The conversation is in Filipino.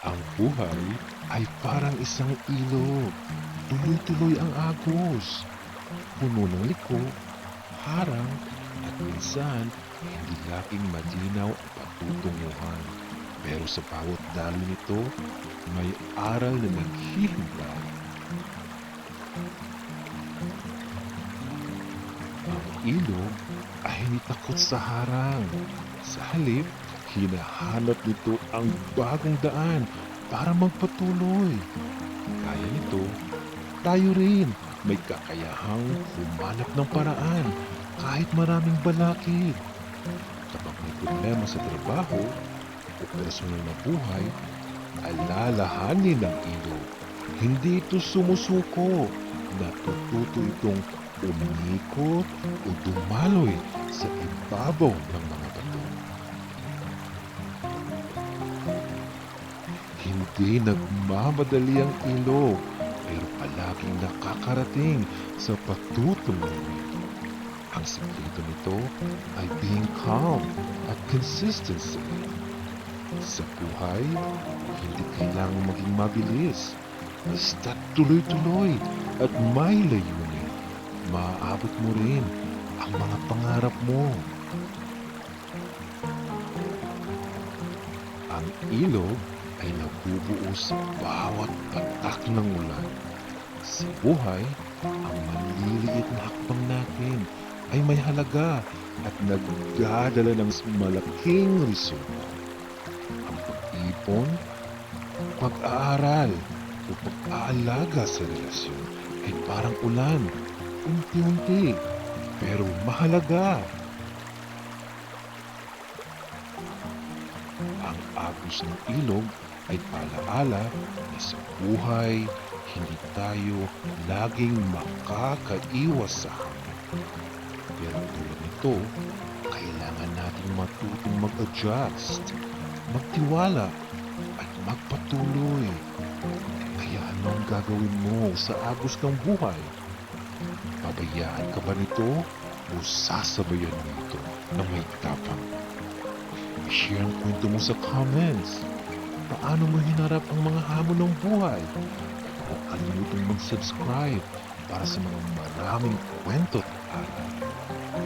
Ang buhay ay parang isang ilog. Tuloy-tuloy ang agos. Puno ng liko, harang, at minsan hindi laging malinaw ang patutunguhan. Pero sa bawat dalo nito, may aral na naghihintay. Ang ilog ay hindi takot sa harang. Sa halip, hinahanap nito ang bagong daan para magpatuloy. Kaya nito, tayo rin may kakayahang humanap ng paraan kahit maraming balakid. Kapag may problema sa trabaho o personal na buhay, alalahanin ng ilog. Hindi ito sumusuko. Natututo itong umikot o dumaloy sa ibabaw ng mga Hindi nagmamadali ang ilog, pero palaging nakakarating sa patutunguhin. Ang sikreto nito ay being calm at consistency. Sa buhay, hindi kailangang maging mabilis. Basta tuloy-tuloy at may layunin. Maaabot mo rin ang mga pangarap mo. Ang ilog ay nabubuo sa bawat patak ng ulan. Sa buhay, ang maliliit na hakbang natin ay may halaga at nagdadala ng malaking resulta. Ang pag-ipon, pag-aaral, o pag-aalaga sa relasyon ay parang ulan, unti-unti, pero mahalaga. Ang agos ng ilog ay palaala na sa buhay, hindi tayo laging makakaiwas sa hamon. Pero tulad nito, kailangan nating matutong mag-adjust, magtiwala, at magpatuloy. Kaya ano gagawin mo sa agos ng buhay? Pabayaan ka ba nito o sasabayan mo ito na may tapang? I-share ang kwento mo sa comments. Paano mo hinarap ang mga hamon ng buhay? Huwag kalimutang mag-subscribe para sa mga maraming kwento at.